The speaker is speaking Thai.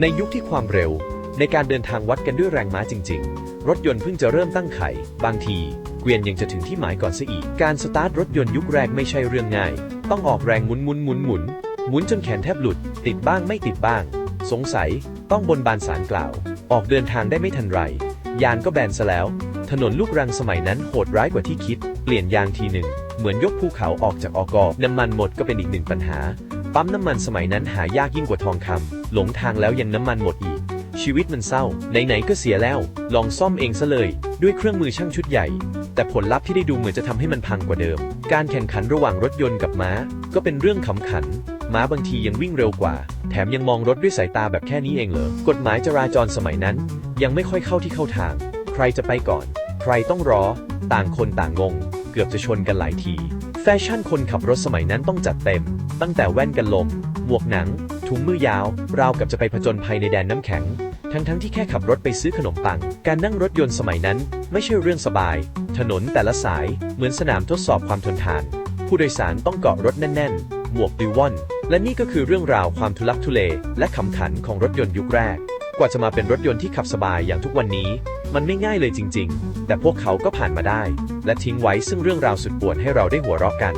ในยุคที่ความเร็ว ในการเดินทางวัดกันด้วยแรงม้าจริง ๆ รถยนต์เพิ่งจะเริ่มตั้งไข่ บางที เกวียนยังจะถึงที่หมายก่อนซะอีก การสตาร์ทรถยนต์ยุคแรกไม่ใช่เรื่องง่าย ต้องออกแรงหมุนหมุนหมุนหมุนหมุนจนแขนแทบหลุด ติดบ้างไม่ติดบ้าง สงสัย ต้องบนบานสารกล่าว ออกเดินทางได้ไม่ทันไร ยานก็แบนซะแล้ว ถนนลูกรังสมัยนั้นโหดร้ายกว่าที่คิด เปลี่ยนยางทีหนึ่ง เหมือนยกภูเขาออกจากอกอน้ำมันหมดก็เป็นอีกหนึ่งปัญหา ปั๊มน้ำมันสมัยนั้นหายากยิ่งกว่าทองคำหลงทางแล้วยังน้ำมันหมดอีก ชีวิตมันเศร้า ไหนๆก็เสียแล้ว ลองซ่อมเองซะเลย ด้วยเครื่องมือช่างชุดใหญ่ แต่ผลลัพธ์ที่ได้ดูเหมือนจะทำให้มันพังกว่าเดิม การแข่งขันระหว่างรถยนต์กับม้า ก็เป็นเรื่องขำขัน ม้าบางทียังวิ่งเร็วกว่า แถมยังมองรถด้วยสายตาแบบแค่นี้เองเหรอกฎหมายจราจรสมัยนั้น ยังไม่ค่อยเข้าที่เข้าทาง ใครจะไปก่อน ใครต้องรอ ต่างคนต่างงง เกือบจะชนกันหลายที ฟชั่นคนขับรถสมัยนั้นต้องจัดเต็ม ตั้งแต่แว่นกันลม หมวกหนัง ถุงมือยาว ราวกับจะไปผจญภัยในแดนน้ำแข็ง ทั้งๆที่แค่ขับรถไปซื้อขนมปัง การนั่งรถยนต์สมัยนั้น ไม่ใช่เรื่องสบาย ถนนแต่ละสายเหมือนสนามทดสอบความทนทาน ผู้โดยสารต้องเกาะรถแน่น ๆ หมวกดิววอน และนี่ก็คือเรื่องราวความทุลักทุเล และขำขันของรถยนต์ยุคแรก กว่าจะมาเป็นรถยนต์ที่ขับสบายอย่างทุกวันนี้ มันไม่ง่ายเลยจริง ๆ แต่พวกเขาก็ผ่านมาได้ และทิ้งไว้ซึ่งเรื่องราวสุดปวดให้เราได้หัวเราะกัน